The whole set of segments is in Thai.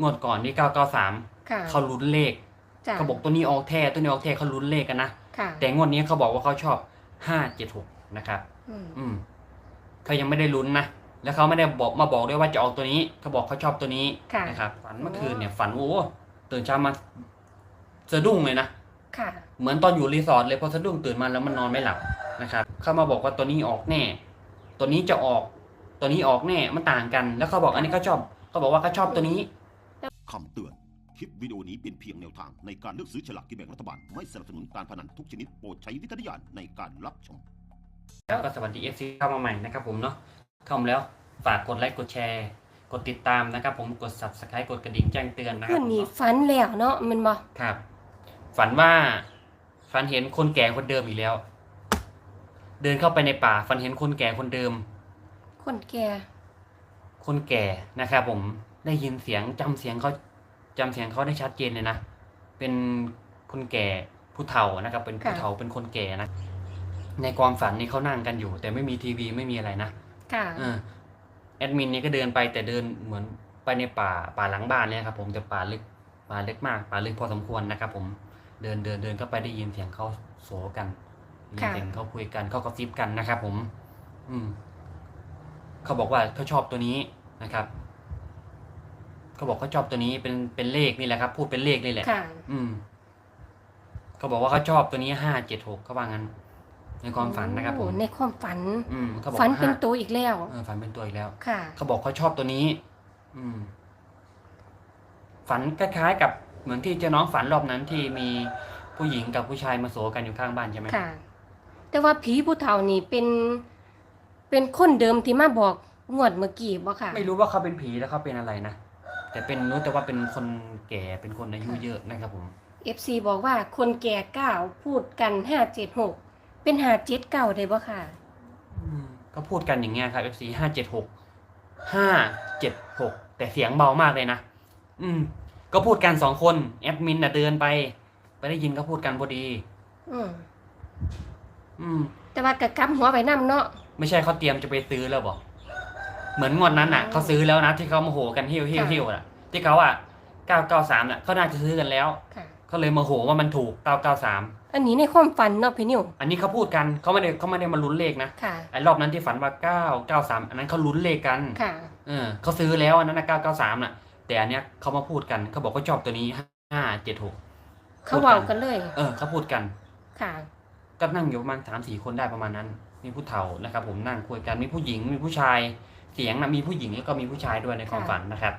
งวดก่อนที่เก้าเก้าสามค่ะเขาลุ้นเลขจ้ะเขาบอกตัวนี้ออกแท้ตัวนี้ออกแท้เขาลุ้นเลขกันนะค่ะแต่งวดนี้เขาบอกว่าเขาชอบห้าเจ็ดหกนะครับ อืมอืมเขายังไม่ได้ลุ้นนะ แล้วเขาไม่ได้บอกมาบอกด้วยว่าจะออกตัวนี้เขาบอกเขาชอบตัวนี้ค่ะ นะครับฝันเมื่อคืนเนี่ยฝันโอ้ตื่นเช้ามาสะดุ้งเลยนะ ค่ะเหมือนตอนอยู่รีสอร์ทเลยพอสะดุ้งตื่นมาแล้วมันนอนไม่หลับนะครับเขามาบอกว่าตัวนี้ออกแน่ ตัวนี้จะออก ตัวนี้ออกแน่มันต่างกัน แล้วเขาบอกอันนี้เขาชอบเขาบอกว่าเขาชอบตัวนี้ คำเตือน คลิปวิดีโอนี้เป็นเพียงแนวทางในการเลือกซื้อฉลากกินแบ่งรัฐบาล ไม่สนับสนุนการพนันทุกชนิดโปรดใช้วิจารณญาณในการรับชม แล้วก็สวัสดีเอฟซีเข้ามาใหม่นะครับผมเนาะเข้ามาแล้วฝากกดไลค์กดแชร์ กดติดตามนะครับผมกด subscribe กดกระดิ่งแจ้งเตือนนะครัคืบนนี้ฝันแล้วเนาะแมันบ่ครับ ฝันว่าฝันเห็นคนแก่คนเดิมอีกแล้ว เดินเข้าไปในป่าฝันเห็นคนแก่คนเดิม คนแก่คนแก่นะครับผม ได้ยินเสียงจำเสียงเขาจำเสียงเขาได้ชัดเจนเลยนะ เป็นคนแก่ผู้เฒ่านะครับ เป็นผู้เฒ่าเป็นคนแก่นะ ในความฝันนี่เขานั่งกันอยู่ แต่ไม่มีทีวีไม่มีอะไรนะค่ะเออแอดมินนี่ก็เดินไปแต่เดินเหมือนไปในป่าป่าหลังบ้านเนี่ยครับ ผมแต่ป่าลึกป่าลึกมากป่าลึกพอสมควรนะครับ ผมเดินเดินเดินเข้าไปได้ยินเสียงเขาโสกันได้ยินค่ะเสียงเขาคุยกันเขากระซิบกันนะครับ ผม อืมเขาบอกว่าเขาชอบตัวนี้นะครับ เขาบอกเขาชอบตัวนี้เป็นเป็นเลขนี่แหละครับ พูดเป็นเลขนี่แหละ ค่ะ อืมเขาบอกว่าเขาชอบตัวนี้ห้าเจ็ดหกเขาว่างั้น ในความฝันนะครับผมโอ้ในความฝัน อืมเขาบอกฝันว่าเป็นห้าตัวอีกแล้ว เออฝันเป็นตัวอีกแล้ว ค่ะ เขาบอกเขาชอบตัวนี้ อืม ฝันคล้ายๆ กับเหมือนที่เจ้าน้องฝันรอบนั้นที่มีผู้หญิงกับผู้ชายมาโสกันอยู่ข้างบ้านใช่ไหมค่ะ แต่ว่าผีผู้เฒ่านี่เป็น เป็นคนเดิมที่มาบอกงวดเมื่อกี้บ่ค่ะ ไม่รู้ว่าเขาเป็นผีแล้วเขาเป็นอะไรนะ แต่เป็นรู้แต่ว่าเป็นคนแก่เป็นคนอายุเยอะนะครับผม FC บอกว่าคนแก่เก้าพูดกันห้าเจ็ดหกเป็นห้าเจ็ดเก้าได้บ่ค่ะ อืมก็พูดกันอย่างเงี้ยครับ FC ห้าเจ็ดหกห้าเจ็ดหกแต่เสียงเบามากเลยนะอืม ก็พูดกันสองคนแอดมินน่ะเดินไป ไปได้ยินก็พูดกันพอดี อืมอืม แต่ว่ากะกำหัวไปนํเนาะไม่ใช่เขาเตรียมจะไปซื้อแล้วบอก เหมือนงวดนั้นน่ะอ๋อเขาซื้อแล้วนะที่เขาโมโหกันเฮี้ยวเฮี้ยวค่ะเฮี้ยวน่ะ ที่เขาอะเก้าเก้าสามน่ะเขาน่าจะซื้อกันแล้วค่ะ เขาเลยโมโหว่ามันถูกเก้าเก้าสามอันนี้ในความฝันเนาะพี่นิวอันนี้เขาพูดกันเขาไม่ได้เขาไม่ได้มาลุ้นเลขนะค่ะ ไอ้รอบนั้นที่ฝันว่าเก้าเก้าสามอันนั้นเขาลุ้นเลขกัน ค่ะ เออเขาซื้อแล้วอันนั้นนะเก้าเก้าสามน่ะ แต่อันเนี้ยเขามาพูดกันเขาบอกเขาชอบตัวนี้ห้าเจ็ดหกเขาเว้ากันเลย เออเขาพูดกัน ค่ะ ก็นั่งอยู่ประมาณสามสี่คนได้ประมาณนั้น มีผู้เฒ่านะครับผมนั่งคุยกันมีผู้หญิงมีผู้ชาย เสียงนะมีผู้หญิงแล้วก็มีผู้ชายด้วยในความค่ะ ฝันนะครับ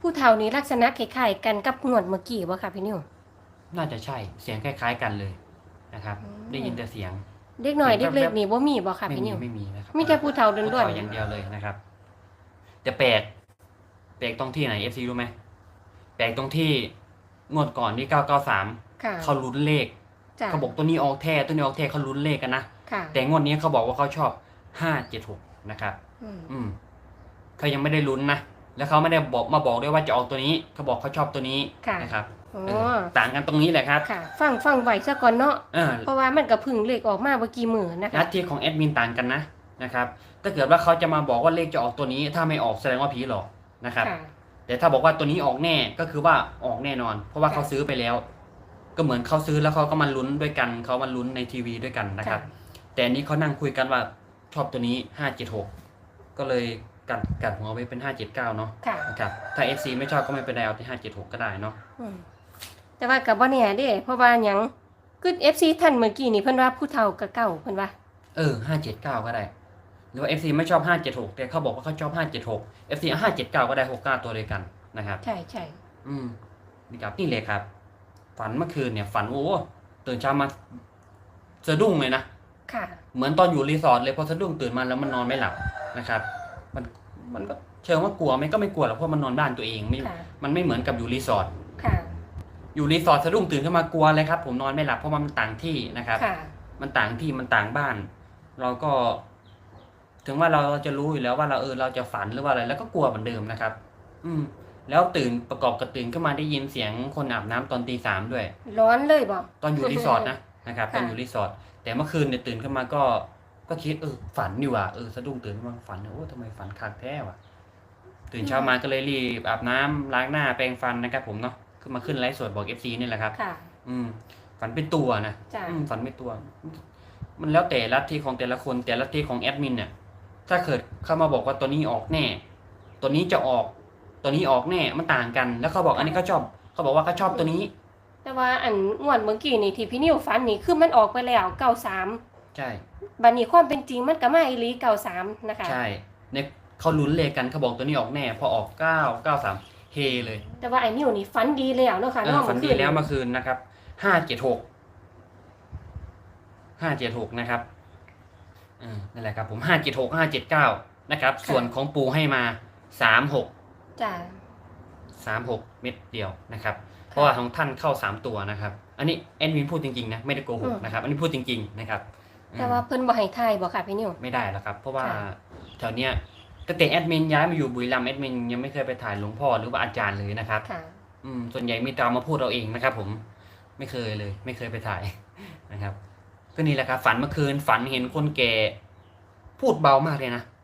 ผู้เฒ่านี้ลักษณะคล้ายๆกันกับงวดเมื่อกี้บ่ค่ะพี่นิว น่าจะใช่เสียงคล้าย ๆกันเลยนะครับ อืม ได้ยินแต่เสียง เด็กหน่อยเห็เด็นกแว๊เล็กบนี่บ่มีบ่ค่ะไม่พี่มีนิว ไม่มีนะครับมีแต่ผู้เฒ่าผู้ล้วนเฒ่าอย่างเดียวเลยนะครับแต่แปลกแปลกตรงที่ไหนเอฟซีรู้ไหมแปลกตรงที่งวดก่อนที่เก้าเก้าสามๆค่ะเขาลุ้นเลขจ้ะเขาบอกตัวนี้ออกแท้ตัวนี้ออกแท้เขาลุ้นเลขกันนะ ค่ะแต่งวดนี้เขาบอกว่าเขาชอบห้าเจ็ดหก นะครับอืมอืมเขายังไม่ได้ลุ้นนะ แล้วเขาไม่ได้บอกมาบอกด้วยว่าจะออกตัวนี้ เขาบอกเขาชอบตัวนี้ค่ะนะครับอ๋อเออต่างกันตรงนี้แหละครับค่ะฟังฟังไว้ซะก่อนเนาะเออเพราะว่ามันก็เพึ่งเลขออกมาเมื่อกี้มื้อนะนัคะดที่ของแอดมินต่างกันนะนะครับถ้าเกิดว่าเขาจะมาบอกว่าเลขจะออกตัวนี้ ถ้าไม่ออกแสดงว่าผีหลอกนะครับค่ะแต่ถ้าบอกว่าตัวนี้ออกแน่ก็คือว่าออกแน่นอน เพราะว่าค่ะเขาซื้อไปแล้ว ก็เหมือนเขาซื้อแล้วเขาก็มาลุ้นด้วยกันเขามาลุ้นในทีวีด้วยกันนะครับ แต่อันนี้เขานั่งคุยกันว่าช อบตัวนี้ห้าเจ็ดหกก็เลยกัดกัดหัวไปเป็นห้าเจ็ดเก้าเนาะค่ะ นะครับ ถ้า FC ไม่ชอบก็ไม่เป็นไรเอาที่ห้าเจ็ดหกก็ได้เนาะ อืมแต่ว่ากับว่าเนี่ยเด้เพราะว่าหยังคือ FC ท่านเมื่อกี้นี่เพิ่นว่าผู้เฒ่ากับเก่าเพิ่นว่า เออห้าเจ็ดเก้าก็ได้ หรือว่า FC ไม่ชอบห้าเจ็ดหกแต่เขาบอกว่าเขาชอบห้าเจ็ดหก FC ห้าเจ็ดเก้าก็ได้หกเก้าตัวเดียวกันนะครับ ใช่ใช่อืมนี่ครับนี่เลยครับ ฝันเมื่อคืนเนี่ย ฝันโอ้ตื่นเช้ามาสะดุ้งเลยนะ ค่ะ เหมือนตอนอยู่รีสอร์ทเลยพอสะดุ้งตื่นมาแล้วมันนอนไม่หลับนะครับ มันมันก็เชิงว่ากลัวไหมก็ไม่กลัวหรอกเพราะมันนอนบ้านตัวเองไม่ค่ะ มันไม่เหมือนกับอยู่รีสอร์ทค่ะ อยู่รีสอร์ทสะดุ้งตื่นขึ้นมากลัวเลยครับ ผมนอนไม่หลับเพราะว่ามันต่างที่นะครับ ค่ะ มันต่างที่มันต่างบ้าน เราก็ ถึงว่าเราจะรู้อยู่แล้วว่าเราเออเราจะฝันหรือว่าอะไร แล้วก็กลัวเหมือนเดิมนะครับ อืม แล้วตื่นประกอบกับตื่นขึ้นมาได้ยินเสียงคนอาบน้ำตอนตีสามด้วย ร้อนเลยบ่ตอนอยู่รีสอร์ทนะนะครับค่ะตอนอยู่รีสอร์ท แต่เมื่อคืนเนี่ยตื่นขึ้นมาก็ก็คิดเออฝันนี่หว่าเออสะดุ้งตื่นขึ้นมาฝันเนี่ยโอ้ทำไมฝันคักแท้วะตื่นเช้ามาก็เลยรีบอาบน้ำล้างหน้าแปรงฟันนะครับ ผมเนาะขึ้นมาขึ้นไลฟ์สดบอกเอฟซีนี่แหละครับค่ะอืมฝันเป็นตัวนะจ้ะอืมฝันเป็นตัว มันแล้วแต่ลัทธิของแต่ละคน แต่ลัทธิของแอดมินเนี่ยถ้าเกิดเข้ามาบอกว่าตัวนี้ออกแน่ ตัวนี้จะออก ตัวนี้ออกแน่มันต่างกัน แล้วเขาบอกอันนี้เขาชอบ เขาบอกว่าเขาชอบตัวนี้ แต่ว่าอันงวดเมื่อกี้นี่ที่พี่นิวฝันนี่คือมันออกไปแล้วเก้าสามใช่ บัดนี้ความเป็นจริงมันก็มาอีหลีเก้าสามนะคะ ใช่เนี่ยเขาลุ้นเลขกันเขาบอกตัวนี้ออกแน่ พอออกเก้าเก้าสามเฮเลยแต่ว่าไอ้นิวนี่ฝันดีแล้วเนาะค่ะเออเนาะฝันดีเมื่อคืแล้วเมื่อคืนนะครับห้าเจ็ดหกห้าเจ็ดหกนะครับอืมนั่นแหละครับผมห้าเจ็ดหกห้าเจ็ดเก้านะครับ ส่วนของปูให้มาสามหกจ้ะสามหกเม็ดเดียวนะครับเพ ราะว่าของท่านเข้าสามตัวนะครับ อันนี้แอดมินพูดจริงๆนะไม่ได้โกหกนะครับ อันนี้พูดจริง ๆนะครับ แต่ว่าเพิ่นบ่ให้ทายบ่ค่ะพี่นิวไม่ได้แล้วครับ เพราะว่าค่ะแถวเนี้ยตั้งแต่แอดมินย้ายมาอยู่บุรีรัมย์แอดมินยังไม่เคยไปถ่ายหลวงพ่อหรือว่าอาจารย์เลยนะครับค่ะอืมส่วนใหญ่มีแต่เอามาพูดเราเองนะครับ ผมไม่เคยเลย ไม่เคยไปถ่ายนะครับ ก็นี่แหละครับ ฝันเมื่อคืนฝันเห็นคนแก่พูดเบามากเลยนะค่ะ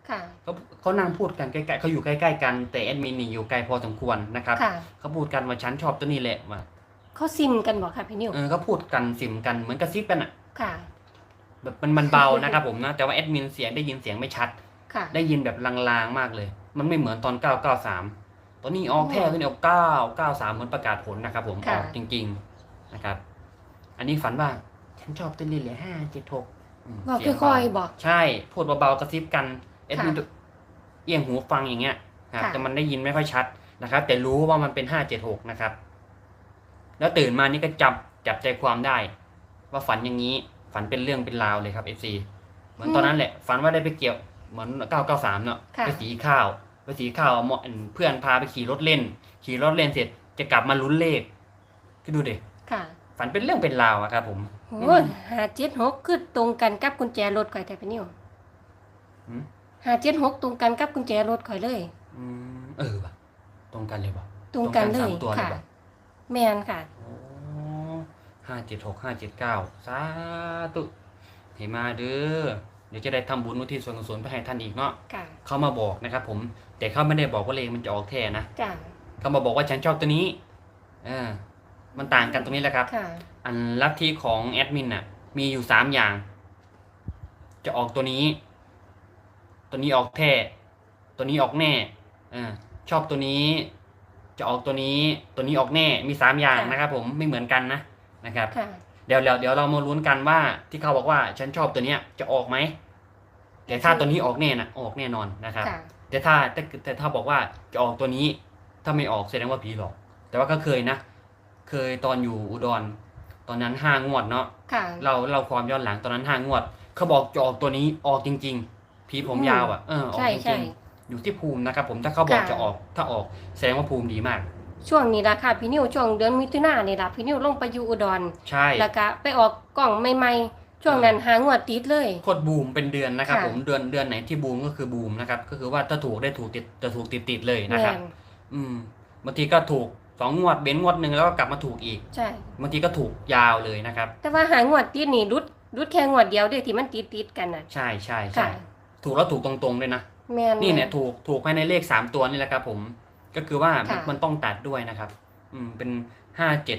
เขาเขานั่งพูดกันใกล้ๆเขาอยู่ใกล้ๆกัน แต่แอดมินนี่อยู่ไกลพอสมควรนะครับค่ะเขาพูดกันว่าฉันชอบตัวนี้แหละว่าเขาซิมกันบ่ค่ะพี่นิวเออเขาพูดกันสิมกันเหมือนกระซิบกันอะค่ะ แบบมันมันเบานะครับผมนะ แต่ว่าแอดมินเสียงได้ยินเสียงไม่ชัด ค่ะได้ยินแบบลางๆมากเลย มันไม่เหมือนตอน 993 ตอนนี้ออกแท้ตัวนี้ออก993เหมือนประกาศผลนะครับผมอค่ะอกจริง ๆนะครับ อันนี้ฝันว่าฉันชอบตัวนี้เลยห้าเจ็ดหกบอกค่อยๆบอก ใช่ พูดเบาๆกระซิบกันเอ็ดมินค่ะ เอียงหูฟังอย่างเงี้ยครับค่ะแต่มันได้ยินไม่ค่อยชัดนะครับ แต่รู้ว่ามันเป็นห้าเจ็ดหกนะครับ แล้วตื่นมานี่ก็จับจับใจความได้ ว่าฝันอย่างนี้ฝันเป็นเรื่องเป็นราวเลยครับเอฟซีเหมือนตอนนั้นแหละ ฝันว่าได้ไปเกี่ยวเหมือนเก้าเก้าสามเนาะค่ะไปสีข้าวไปสีข้าวเอาหมอเพื่อนพาไปขี่รถเล่น ขี่รถเล่นเสร็จจะกลับมาลุ้นเลขก็ดูดิค่ะฝันเป็นเรื่องเป็นราวอะครับ ผมโอ้ยห้าเจ็ดหกคือตรงกันกับกุญแจรถข่อยแต่พี่นิวอืม ห้าเจ็ดหกตรงกันกับกุญแจรถข่อยเลย อืมเออว่ะตรงกันเลยว่ะตรงกันเลตรงกันสายมตัวเลยค่ะเหรอแมนค่ะ ห้าเจ็ดหกห้าเจ็ดเก้าสาธุให้มาเด้อเดี๋ยวจะได้ทำบุญอุทิศส่วนกุศลไปให้ท่านอีกเนาะค่ะเขามาบอกนะครับผมแต่เขาไม่ได้บอกว่าเลขมันจะออกแท้นะจ้ะเขามาบอกว่าฉันชอบตัวนี้เออมันต่างกันตรงนี้แหละครับ ค่ะ อันลัทธิของแอดมินน่ะมีอยู่สามอย่าง จะออกตัวนี้ ตัวนี้ออกแท้ตัวนี้ออกแน่เออชอบตัวนี้ จะออกตัวนี้ตัวนี้ออกแน่มีสามอย่างค่ะนะครับ ผมไม่เหมือนกันนะนะครับค่ะเดี๋ยวเดี๋ยวเดี๋ยวเรามาลุ้นกันว่าที่เขาบอกว่าฉันชอบตัวเนี้ยจะออกไหมแต่ถ้าตัวนี้ออกแน่นะออกแน่นอนนะครับค่ะแต่ถ้าแต่แต่ถ้าบอกว่าจะออกตัวนี้ถ้าไม่ออกแสดงว่าผีหลอก แต่ว่าก็เคยนะ เคยตอนอยู่อุดร ตอนนั้นห้างวดเนาะค่ะเราเราความย้อนหลังตอนนั้นห้างวด เขาบอกจะออกตัวนี้ออกจริง ๆ ผีผมยาวอะเออออกใช่จใช่ ริงๆอยู่ที่ภูมินะครับ ผมถ้าเขาบอกค่ะ จะออกถ้าออกแสดงว่าภูมิดีมาก ช่วงนี้ล่ะค่ะพี่นิวช่วงเดือนมิถุนายนนี่ล่ะพี่นิวลงไปอยู่อุดรใช่ แล้วก็ไปออกกล่องใหม่ๆ ช่วงนั้นหางวดติดเลย โคตรบูมเป็นเดือนนะครับ ค่ะ ผมเดือนเดือนไหนที่บูมก็คือบูมนะครับ ก็คือว่าถ้าถูกได้ถูกติดจะถูกติดติดๆเลยนะแมครับ นอืมบางทีก็ถูกสองงวดเบ้นงวดหนึ่งแล้วก็กลับมาถูกอีกใช่ บางทีก็ถูกยาวเลยนะครับ แต่ว่าหางวดติดนี่รุดรุดแค่งวดเดียวเด้ที่มันติดติดๆกันน่ะ ใช่ใช่ใช่ค่ะ ถูกแล้วถูกตรงๆเลยนะ แมนนี่เนี่ยถูกถูกภายในเลขสามตัวนี่แหละครับผม ก็คือว่ามันค่ะมันต้องตัดด้วยนะครับ อืมเป็นห้าเจ็ด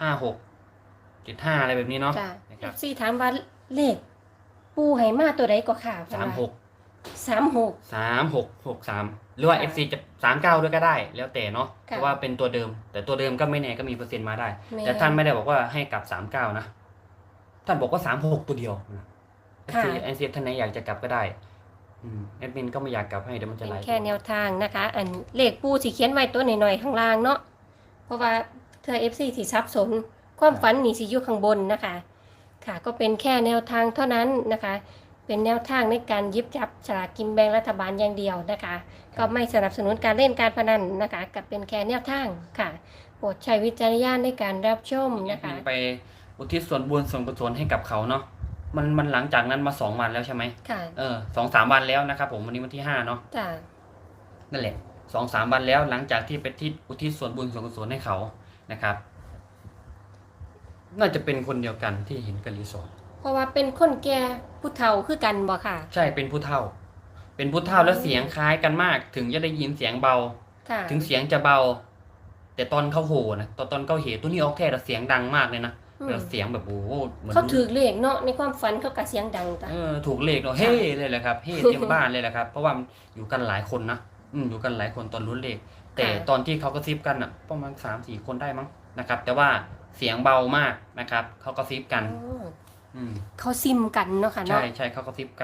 ห้าหกเจ็ดห้าอะไรแบบนี้เนาะจ้ะนะครับซี่ถามว่าเลข ปูให้มาตัวใดก็ค่ะสามหกสามหก สามหกหกสามหรือว่า ค่ะ FC จะสามเก้าด้วยก็ได้ แล้วแต่เนาะค่ะเพราะว่าเป็นตัวเดิม แต่ตัวเดิมก็ไม่แน่ก็มีเปอร์เซ็นต์มาได้แม่แต่ท่านไม่ได้บอกว่าให้กลับสามเก้านะ ท่านบอกว่าสามหกตัวเดียวนะ ค่ะ FC แอนซีท่านไหนอยากจะกลับก็ได้ อืมแอดมินก็ไม่อยากกลับให้เดี๋ยวมันจะเป็นไลฟ์แค่แนวทางนะคะ อันเลขปูสิเขียนไว้ตัวหน่อยๆข้างล่างเนาะเพราะว่าเธอเอฟซีสิซับสน ความฝันนี่สิอยู่ข้างบนนะคะ ค่ะ ก็เป็นแค่แนวทางเท่านั้นนะคะ เป็นแนวทางในการหยิบจับฉลากกินแบ่งรัฐบาลอย่างเดียวนะคะ ก็ไม่สนับสนุนการเล่นการพนันนะคะกับเป็นแค่แนวทางค่ะโปรดใช้วิจารณญาณในการรับชมแอนะดมิคะ นไปอุทิศส่วนบุญส่วนกุศลให้กับเขาเนาะ มันมันหลังจากนั้นมาสองวันแล้วใช่ไหมค่ะเออสองสามวันแล้วนะครับผมวันนี้วันที่ห้าเนาะจ้ะนั่นแหละสองสามวันแล้วหลังจากที่ไปที่อุทิศส่วนบุญส่วนกุศลให้เขานะครับ น่าจะเป็นคนเดียวกันที่เห็นกันรีสอร์ทเพราะว่าเป็นคนแก่ผู้เฒ่าคือกันบ่ค่ะ ใช่เป็นผู้เฒ่า เป็นผู้เฒ่าแล้วเสียงคล้ายกันมาก ถึงจะได้ยินเสียงเบา ค่ะ ถึงเสียงจะเบา แต่ตอนเข้าโหนะตอนตอนเข้าเหตัวนี้ออกแท้แต่เสียงดังมากเลยนะอืม แบบเสียงแบบโอ้โหหมือนเขาถือเลขเนาะในความฝันเขาก็เสียงดังจ้ะเออถูกเลขเนาะเฮ้เลยแหละครับเฮ้เต็มบ้านเลยแหละครับ เพราะว่ามันอยู่กันหลายคนนะอืมอยู่กันหลายคนตอนรุ้นเลข แต่ตอนที่เขากระซิบกันอะประมาณสามสี่คนได้มั้งนะครับ แต่ว่าเสียงเบามากนะครับ เขากระซิบกันอ๋ออืมเขาซิมกันเนาะค่ะใช่เนาะใช่เขากระซิบกัน